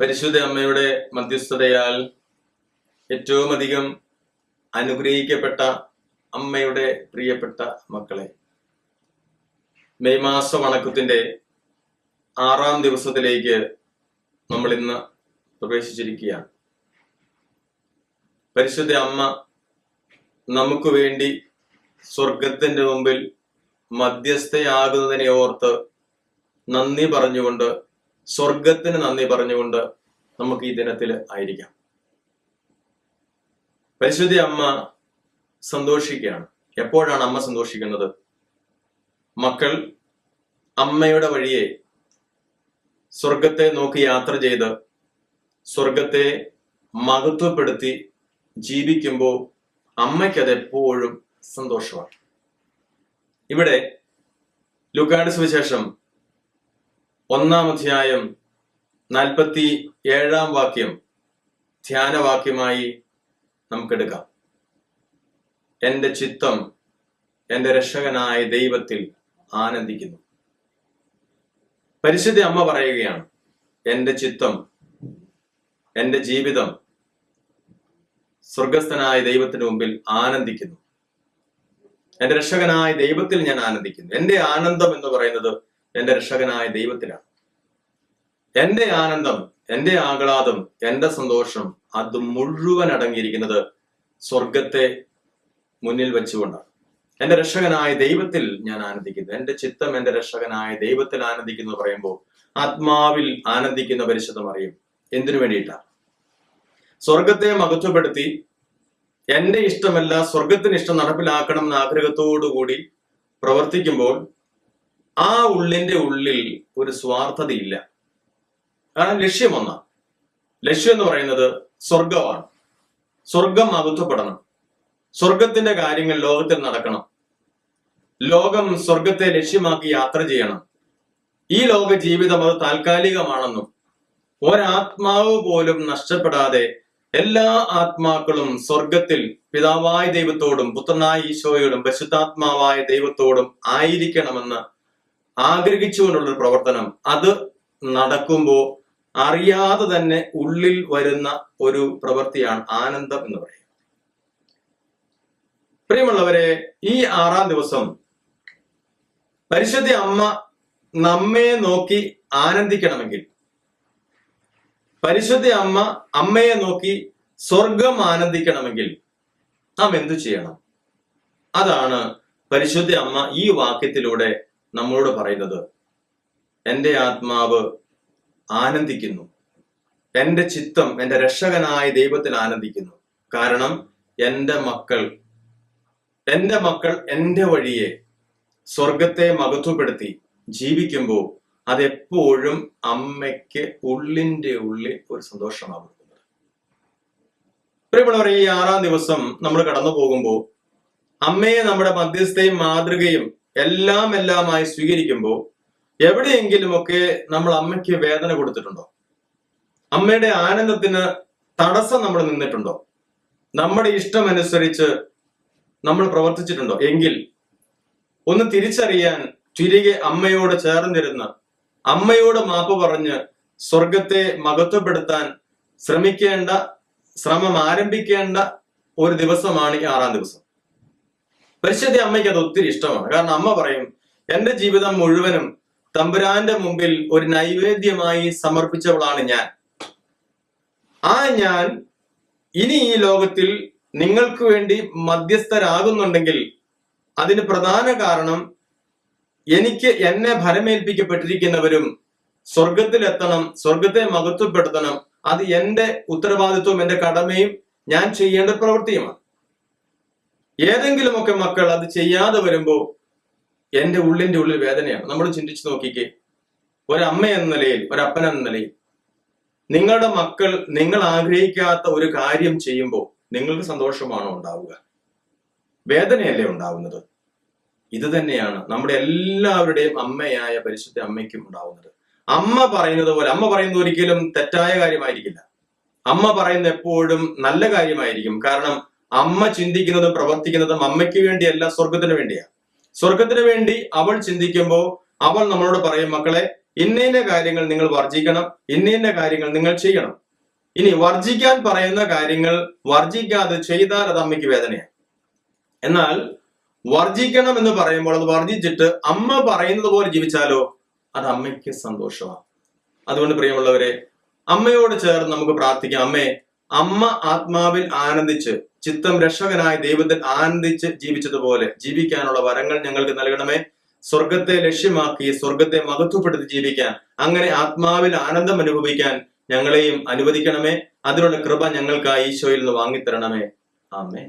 പരിശുദ്ധ അമ്മയുടെ മധ്യസ്ഥതയാൽ ഏറ്റവും അധികം അനുഗ്രഹിക്കപ്പെട്ട അമ്മയുടെ പ്രിയപ്പെട്ട മക്കളെ മെയ് മാസ വണക്കത്തിന്റെ ആറാം ദിവസത്തിലേക്ക് നമ്മൾ ഇന്ന് പ്രവേശിച്ചിരിക്കുകയാണ്. പരിശുദ്ധ അമ്മ നമുക്ക് വേണ്ടി സ്വർഗത്തിന്റെ മുമ്പിൽ മധ്യസ്ഥയാകുന്നതിനെ ഓർത്ത് നന്ദി പറഞ്ഞുകൊണ്ട് സ്വർഗത്തിന് നന്ദി പറഞ്ഞുകൊണ്ട് നമുക്ക് ഈ ദിനത്തിൽ ആയിരിക്കാം. പരിശുദ്ധി അമ്മ സന്തോഷിക്കുകയാണ്. എപ്പോഴാണ് അമ്മ സന്തോഷിക്കുന്നത്? മക്കൾ അമ്മയുടെ വഴിയെ സ്വർഗത്തെ നോക്കി യാത്ര ചെയ്ത് സ്വർഗത്തെ മഹത്വപ്പെടുത്തി ജീവിക്കുമ്പോൾ അമ്മയ്ക്കത് എപ്പോഴും സന്തോഷമാണ്. ഇവിടെ ലുക്കാട് സുവിശേഷം ഒന്നാം അധ്യായം നാൽപ്പത്തി ഏഴാം വാക്യം ധ്യാനവാക്യമായി നമുക്കെടുക്കാം. എന്റെ ചിത്തം എന്റെ രക്ഷകനായ ദൈവത്തിൽ ആനന്ദിക്കുന്നു. പരിശുദ്ധ അമ്മ പറയുകയാണ് എന്റെ ചിത്തം എന്റെ ജീവിതം സ്വർഗസ്ഥനായ ദൈവത്തിന് മുമ്പിൽ ആനന്ദിക്കുന്നു. എന്റെ രക്ഷകനായ ദൈവത്തിൽ ഞാൻ ആനന്ദിക്കുന്നു. എന്റെ ആനന്ദം എന്ന് പറയുന്നത് എന്റെ രക്ഷകനായ ദൈവത്തിലാണ് എന്റെ ആനന്ദം എന്റെ ആഹ്ലാദം എന്റെ സന്തോഷം അത് മുഴുവൻ അടങ്ങിയിരിക്കുന്നത് സ്വർഗത്തെ മുന്നിൽ വെച്ചുകൊണ്ടാണ്. എന്റെ രക്ഷകനായ ദൈവത്തിൽ ഞാൻ ആനന്ദിക്കുന്നു. എന്റെ ചിത്തം എന്റെ രക്ഷകനായ ദൈവത്തിൽ ആനന്ദിക്കുന്നു പറയുമ്പോൾ ആത്മാവിൽ ആനന്ദിക്കുന്ന പരിശുദ്ധം അറിയും. എന്തിനു വേണ്ടിയിട്ടാണ്? സ്വർഗത്തെ മഹത്വപ്പെടുത്തി എന്റെ ഇഷ്ടമല്ല സ്വർഗത്തിന് ഇഷ്ടം നടപ്പിലാക്കണം എന്ന ആഗ്രഹത്തോടു കൂടി പ്രവർത്തിക്കുമ്പോൾ ആ ഉള്ളിന്റെ ഉള്ളിൽ ഒരു സ്വാർത്ഥതയില്ല. കാരണം ലക്ഷ്യം ഒന്ന ലക്ഷ്യം എന്ന് പറയുന്നത് സ്വർഗമാണ് സ്വർഗം മഹത്വപ്പെടണം സ്വർഗത്തിന്റെ കാര്യങ്ങൾ ലോകത്തിൽ നടക്കണം. ലോകം സ്വർഗത്തെ ലക്ഷ്യമാക്കി യാത്ര ചെയ്യണം. ഈ ലോക ജീവിതം അത് താൽക്കാലികമാണെന്നും ഒരാത്മാവ് പോലും നഷ്ടപ്പെടാതെ എല്ലാ ആത്മാക്കളും സ്വർഗത്തിൽ പിതാവായ ദൈവത്തോടും പുത്രനായ ഈശോയോടും പരിശുദ്ധാത്മാവായ ദൈവത്തോടും ആയിരിക്കണമെന്ന് ആഗ്രഹിച്ചുകൊണ്ടുള്ളൊരു പ്രവർത്തനം. അത് നടക്കുമ്പോൾ അറിയാതെ തന്നെ ഉള്ളിൽ വരുന്ന ഒരു പ്രവൃത്തിയാണ് ആനന്ദം എന്ന് പറയുന്നത്. പ്രിയമുള്ളവരെ ഈ ആറാം ദിവസം പരിശുദ്ധ അമ്മ നമ്മെ നോക്കി ആനന്ദിക്കണമെങ്കിൽ പരിശുദ്ധ അമ്മ അമ്മയെ നോക്കി സ്വർഗം ആനന്ദിക്കണമെങ്കിൽ നാം എന്തു ചെയ്യണം? അതാണ് പരിശുദ്ധ അമ്മ ഈ വാക്യത്തിലൂടെ നമ്മളോട് പറയുന്നത് എന്റെ ആത്മാവ് ആനന്ദിക്കുന്നു. എന്റെ ചിത്തം എന്റെ രക്ഷകനായ ദൈവത്തിൽ ആനന്ദിക്കുന്നു. കാരണം എന്റെ മക്കൾ എന്റെ മക്കൾ എന്റെ വഴിയെ സ്വർഗത്തെ മഹത്വപ്പെടുത്തി ജീവിക്കുമ്പോൾ അതെപ്പോഴും അമ്മയ്ക്ക് ഉള്ളിന്റെ ഉള്ളിൽ ഒരു സന്തോഷമാണ് കൊടുക്കുന്നത് ഈ ആറാം ദിവസം നമ്മൾ കടന്നു പോകുമ്പോൾ അമ്മയെ നമ്മുടെ മധ്യസ്ഥയും മാതൃകയും എല്ലാം എല്ലാമായി സ്വീകരിക്കുമ്പോൾ എവിടെയെങ്കിലുമൊക്കെ നമ്മൾ അമ്മയ്ക്ക് വേദന കൊടുത്തിട്ടുണ്ടോ? അമ്മയുടെ ആനന്ദത്തിന് തടസ്സം നമ്മൾ നിന്നിട്ടുണ്ടോ? നമ്മുടെ ഇഷ്ടമനുസരിച്ച് നമ്മൾ പ്രവർത്തിച്ചിട്ടുണ്ടോ? എങ്കിൽ ഒന്ന് തിരിച്ചറിയാൻ തിരികെ അമ്മയോട് ചേർന്നിരുന്ന് അമ്മയോട് മാപ്പ് പറഞ്ഞ് സ്വർഗത്തെ മഹത്വപ്പെടുത്താൻ ശ്രമിക്കേണ്ട ശ്രമം ആരംഭിക്കേണ്ട ഒരു ദിവസമാണ് ഈ ആറാം ദിവസം. പരിശുദ്ധ അമ്മയ്ക്ക് അത് ഒത്തിരി ഇഷ്ടമാണ്. കാരണം അമ്മ പറയും എന്റെ ജീവിതം മുഴുവനും തമ്പുരാന്റെ മുമ്പിൽ ഒരു നൈവേദ്യമായി സമർപ്പിച്ചവളാണ് ഞാൻ. ആ ഞാൻ ഇനി ഈ ലോകത്തിൽ നിങ്ങൾക്ക് വേണ്ടി മധ്യസ്ഥരാകുന്നുണ്ടെങ്കിൽ അതിന് പ്രധാന കാരണം എനിക്ക് എന്നെ ഭരമേൽപ്പിക്കപ്പെട്ടിരിക്കുന്നവരും സ്വർഗത്തിലെത്തണം സ്വർഗത്തെ മഹത്വപ്പെടുത്തണം. അത് എന്റെ ഉത്തരവാദിത്വം എന്റെ കടമയും ഞാൻ ചെയ്യേണ്ട പ്രവൃത്തിയുമാണ്. ഏതെങ്കിലുമൊക്കെ മക്കൾ അത് ചെയ്യാതെ വരുമ്പോൾ എന്റെ ഉള്ളിന്റെ ഉള്ളിൽ വേദനയാണ്. നമ്മൾ ചിന്തിച്ചു നോക്കിക്കേ. ഒരമ്മ എന്ന നിലയിൽ ഒരപ്പൻ എന്ന നിലയിൽ നിങ്ങളുടെ മക്കൾ നിങ്ങൾ ആഗ്രഹിക്കാത്ത ഒരു കാര്യം ചെയ്യുമ്പോൾ നിങ്ങൾക്ക് സന്തോഷമാണോ ഉണ്ടാവുക? വേദനയല്ലേ ഉണ്ടാവുന്നത്? ഇത് തന്നെയാണ് നമ്മുടെ എല്ലാവരുടെയും അമ്മയായ പരിശുദ്ധ അമ്മയ്ക്കും ഉണ്ടാവുന്നത്. അമ്മ പറയുന്നത് പോലെ അമ്മ പറയുന്നത് ഒരിക്കലും തെറ്റായ കാര്യമായിരിക്കില്ല. അമ്മ പറയുന്നത് എപ്പോഴും നല്ല കാര്യമായിരിക്കും. കാരണം അമ്മ ചിന്തിക്കുന്നതും പ്രവർത്തിക്കുന്നതും അമ്മയ്ക്ക് വേണ്ടിയല്ല സ്വർഗത്തിന് വേണ്ടിയാ. സ്വർഗത്തിന് വേണ്ടി അവൾ ചിന്തിക്കുമ്പോൾ അവൾ നമ്മളോട് പറയും മക്കളെ ഇന്ന കാര്യങ്ങൾ നിങ്ങൾ വർജിക്കണം ഇന്ന കാര്യങ്ങൾ നിങ്ങൾ ചെയ്യണം. ഇനി വർജിക്കാൻ പറയുന്ന കാര്യങ്ങൾ വർജിക്കാതെ ചെയ്താൽ അത് അമ്മയ്ക്ക് വേദനയാണ് എന്നാൽ വർജിക്കണം എന്ന് പറയുമ്പോൾ അത് വർജിച്ചിട്ട് അമ്മ പറയുന്നത് പോലെ ജീവിച്ചാലോ അത് അമ്മയ്ക്ക് സന്തോഷമാണ് അതുകൊണ്ട് പ്രിയമുള്ളവരെ അമ്മയോട് ചേർന്ന് നമുക്ക് പ്രാർത്ഥിക്കാം. അമ്മേ അമ്മ ആത്മാവിൽ ആനന്ദിച്ച് ചിത്തം രക്ഷകനായ ദൈവത്തിൽ ആനന്ദിച്ച് ജീവിച്ചതുപോലെ ജീവിക്കാനുള്ള വരങ്ങൾ ഞങ്ങൾക്ക് നൽകണമേ. സ്വർഗത്തെ ലക്ഷ്യമാക്കി സ്വർഗത്തെ മഹത്വപ്പെടുത്തി ജീവിക്കാൻ അങ്ങനെ ആത്മാവിൽ ആനന്ദം അനുഭവിക്കാൻ ഞങ്ങളെയും അനുവദിക്കണമേ. അതിനുള്ള കൃപ ഞങ്ങൾക്കായി ഈശോയിൽ നിന്ന് വാങ്ങിത്തരണമേ. ആമേ